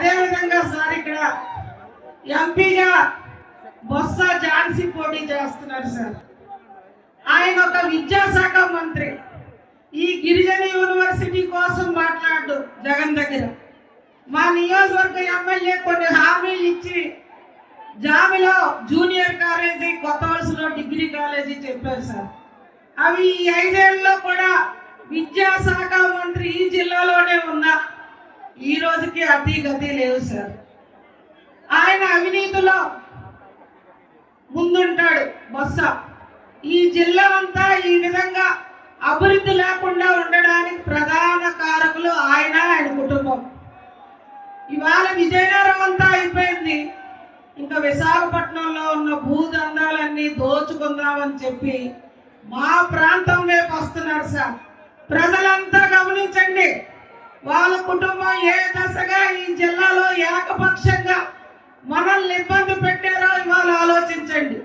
అదేవిధంగా సార్ ఇక్కడ ఎంపీగా బొత్స ఝాన్సీ పోటీ చేస్తున్నారు సార్. ఆయన ఒక విద్యాశాఖ మంత్రి. ఈ గిరిజన యూనివర్సిటీ కోసం మాట్లాడు జగన్ దగ్గర. మా నియోజకవర్గ ఎమ్మెల్యే కొన్ని హామీలు ఇచ్చి జామిలో జూనియర్ కాలేజీ కొత్త వలసలో డిగ్రీ కాలేజీ చెప్పారు సార్. అవి ఈ ఐదేళ్ళలో కూడా విద్యాశాఖ మంత్రి ఈ రాజుకి అతి గతి లేవు సార్. ఆయన అవినీతిలో ముందుంటాడు బొత్స ఈ జిల్లా అంతా ఈ విధంగా అభివృద్ధి లేకుండా ఉండడానికి ప్రధాన కారకులు ఆయన ఆయన కుటుంబం. ఇవాళ విజయనగరం అంతా అయిపోయింది. ఇంకా విశాఖపట్నంలో ఉన్న భూదందాలన్నీ దోచుకుందామని చెప్పి మా ప్రాంతం వైపు వస్తున్నారు సార్. ప్రజలంతా గమనించండి. వాళ్ళ కుటుంబం ఏ దశగా ఈ జిల్లాలో ఏకపక్షంగా మనల్ని ఇబ్బంది పెట్టారో ఇవాళ ఆలోచించండి.